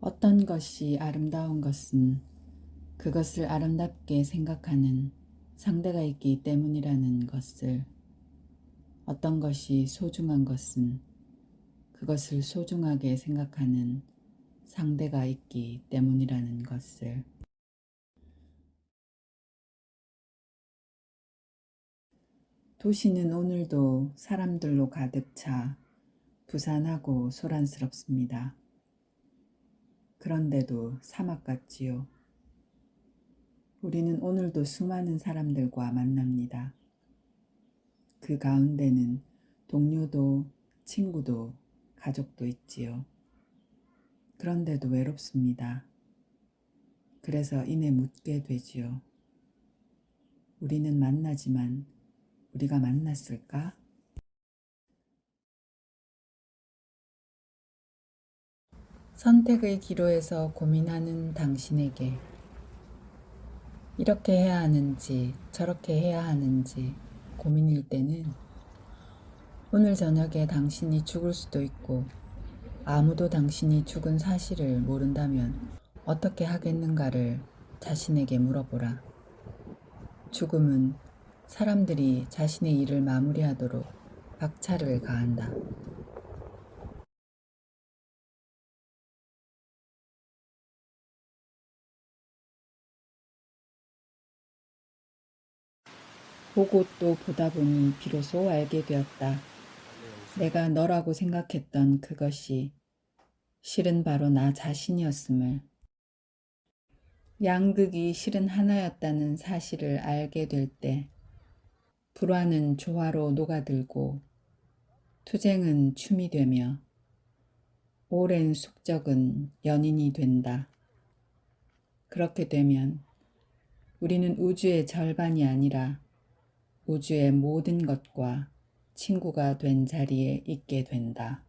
어떤 것이 아름다운 것은 그것을 아름답게 생각하는 상대가 있기 때문이라는 것을 어떤 것이 소중한 것은 그것을 소중하게 생각하는 상대가 있기 때문이라는 것을 도시는 오늘도 사람들로 가득 차 부산하고 소란스럽습니다. 그런데도 사막 같지요. 우리는 오늘도 수많은 사람들과 만납니다. 그 가운데는 동료도 친구도 가족도 있지요. 그런데도 외롭습니다. 그래서 이내 묻게 되지요. 우리는 만나지만 우리가 만났을까? 선택의 기로에서 고민하는 당신에게 이렇게 해야 하는지 저렇게 해야 하는지 고민일 때는 오늘 저녁에 당신이 죽을 수도 있고 아무도 당신이 죽은 사실을 모른다면 어떻게 하겠는가를 자신에게 물어보라. 죽음은 사람들이 자신의 일을 마무리하도록 박차를 가한다. 보고 또 보다 보니 비로소 알게 되었다. 내가 너라고 생각했던 그것이 실은 바로 나 자신이었음을. 양극이 실은 하나였다는 사실을 알게 될 때, 불화는 조화로 녹아들고, 투쟁은 춤이 되며, 오랜 숙적은 연인이 된다. 그렇게 되면 우리는 우주의 절반이 아니라 우주의 모든 것과 친구가 된 자리에 있게 된다.